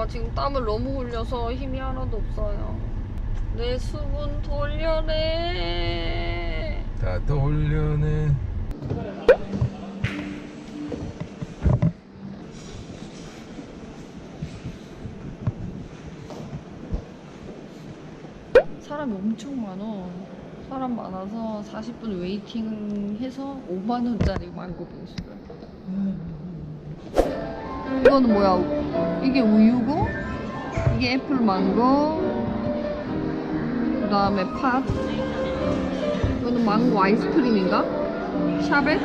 나 지금 땀을 너무 흘려서 힘이 하나도 없어요. 내 수분 돌려내. 다 돌려내 사람이 엄청 많아. 사람 많아서 40분 웨이팅 해서 5만 원짜리 망고 빙수를. 이거는 뭐야? 이게 우유고, 이게 애플 망고, 그 다음에 팥. 이거는 망고 아이스크림인가? 샤벳?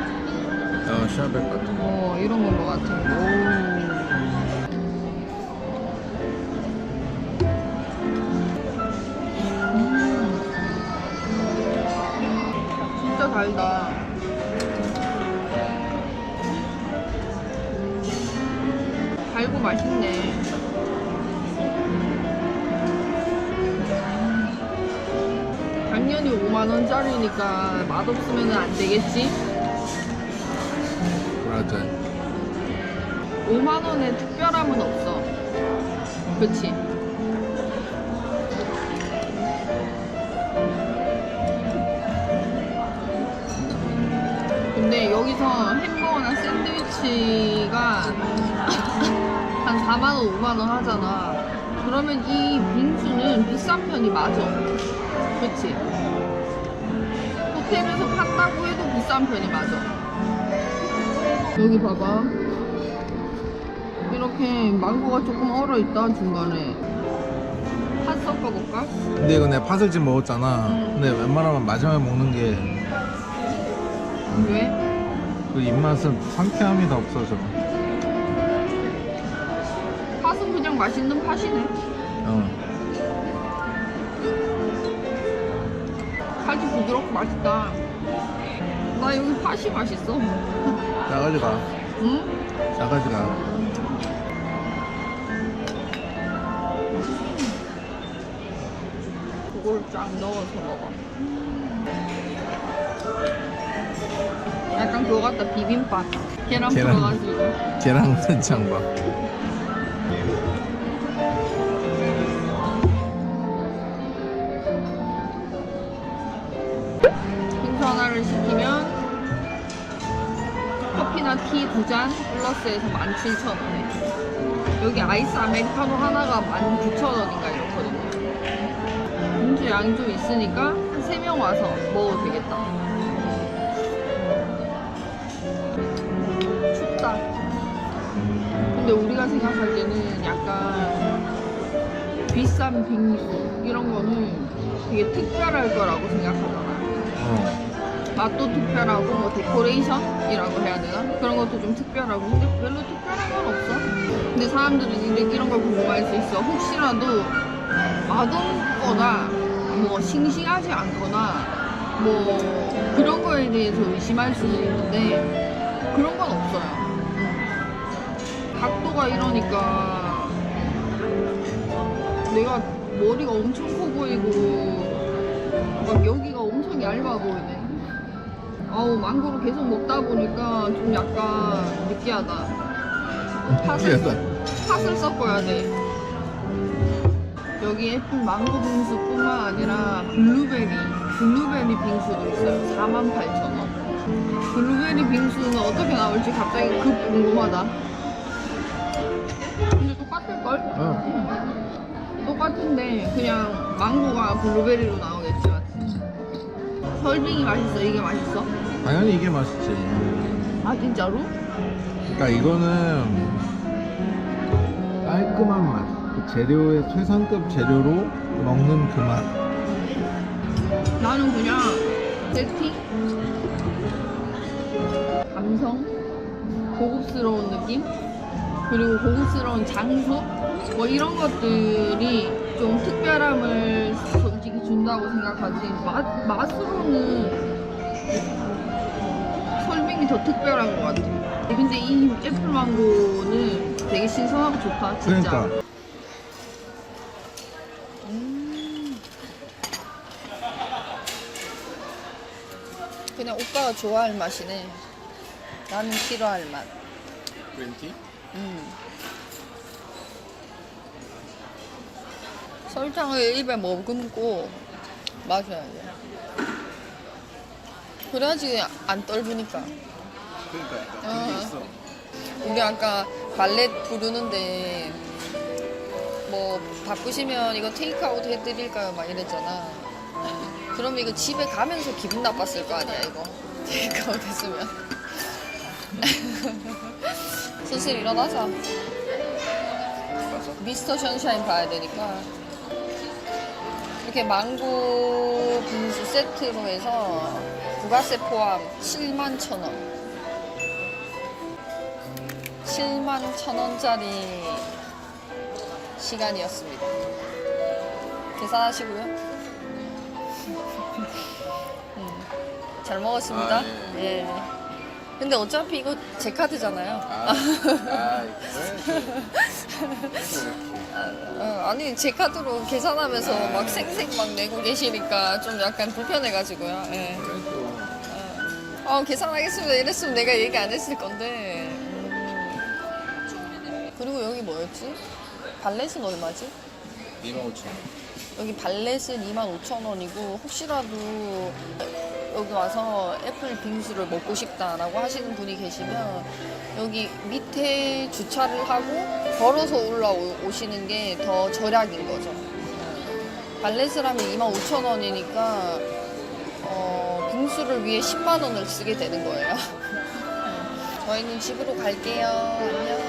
어 샤벳 같은 거 어, 이런 걸로 같은 거. 오. 음. 진짜 달다. 달고 맛있네. 당연히 5만원짜리니까 맛없으면 안 되겠지? 맞아 5만 원에 특별함은 없어. 그치? 근데 여기서 햄버거나 샌드위치가 한 4만 원, 5만 원 하잖아. 그러면 이 빙수는 비싼 편이 맞아. 그치? 호텔에서 판다고 해도 비싼 편이 맞아. 여기 봐봐. 이렇게 망고가 조금 얼어 있다 중간에 팥 섞어볼까? 근데 이거 내가 팥을 지금 먹었잖아 응. 근데 웬만하면 마지막에 먹는 게그 왜? 입맛은 상쾌함이 다 없어져 그냥 맛있는 팥이네. 어 팥이 부드럽고 맛있다. 나 여기 팥이 맛있어. 나가지 가 응? 나가지 가 그걸 쫙 넣어서 먹어. 약간 그거 같다. 비빔밥. 계란 계란. 풀어가지고. 계란 된장밥 빙수 하나를 시키면 커피나 티 두 잔 플러스해서 17,000원에. 여기 아이스 아메리카노 하나가 19,000원인가 이렇거든요. 빙수 양이 좀 있으니까 한 3명 와서 먹어도 되겠다 근데 우리가 생각할 때는 약간 비싼 빙수 이런 거는 되게 특별할 거라고 생각하잖아. 어. 맛도 특별하고 뭐 데코레이션이라고 해야 되나? 그런 것도 좀 특별하고. 근데 별로 특별한 건 없어. 근데 사람들은 이제 이런 걸 궁금할 수 있어. 혹시라도 맛없거나 뭐 싱싱하지 않거나 뭐 그런 거에 대해서 의심할 수도 있는데 그런 건 없어요 각도가 이러니까 내가 머리가 엄청 커 보이고 막 여기가 엄청 얇아 보이네 아우 망고를 계속 먹다 보니까 좀 약간 느끼하다. 팥을. 팥을 섞어야 돼. 여기 애플 망고 빙수뿐만 아니라 블루베리, 블루베리 빙수도 있어요. 48,000원. 블루베리 빙수는 어떻게 나올지 갑자기 급 궁금하다. 똑같을걸? 어. 똑같은데 그냥 망고가 블루베리로 나오겠지 맞지? 설빙이 맛있어? 이게 맛있어? 당연히 이게 맛있지 아 진짜로? 그러니까 이거는 깔끔한 맛. 그 재료의 최상급 재료로 먹는 그 맛. 나는 그냥 세팅? 감성? 고급스러운 느낌? 그리고 고급스러운 장소? 뭐 이런 것들이 좀 특별함을 솔직히 준다고 생각하지 맛, 맛으로는 설빙이 더 특별한 것 같아 근데 이 애플 망고는 되게 신선하고 좋다 진짜 그러니까 음. 그냥 오빠가 좋아할 맛이네. 나는 싫어할 맛. 웬티? 음. 설탕을 입에 머금고 마셔야 돼. 그래야지 안 떨리니까. 그러니까. 그게 있어. 우리 아까 발렛 부르는데 뭐 바쁘시면 이거 테이크아웃 해드릴까요? 막 이랬잖아. 그럼 이거 집에 가면서 기분 나빴을 거 아니야 이거 테이크아웃 했으면. 슬슬 일어나자. 미스터 션샤인 봐야 되니까 이렇게 망고 빙수 세트로 해서 부가세 포함 7만 천 원. 7만 천 원짜리 시간이었습니다. 계산하시고요. 음, 잘 먹었습니다. 아, 예. 예. 근데 어차피 이거 제 카드잖아요. 아, 아, 왜? 어, 아니 제 카드로 계산하면서 아. 막 생생 막 내고 계시니까 좀 약간 불편해가지고요. 예. 그래도 어, 계산하겠습니다. 이랬으면 내가 얘기 안 했을 건데. 음. 그리고 여기 뭐였지? 발렛은 얼마지? 25,000원. 여기 발렛은 25,000원이고 혹시라도 여기 와서 애플 빙수를 먹고 싶다라고 하시는 분이 계시면 여기 밑에 주차를 하고 걸어서 올라오시는 게 더 절약인 거죠. 발렛을 하면 25,000원이니까 어, 빙수를 위해 10만 원을 쓰게 되는 거예요. 저희는 집으로 갈게요. 안녕.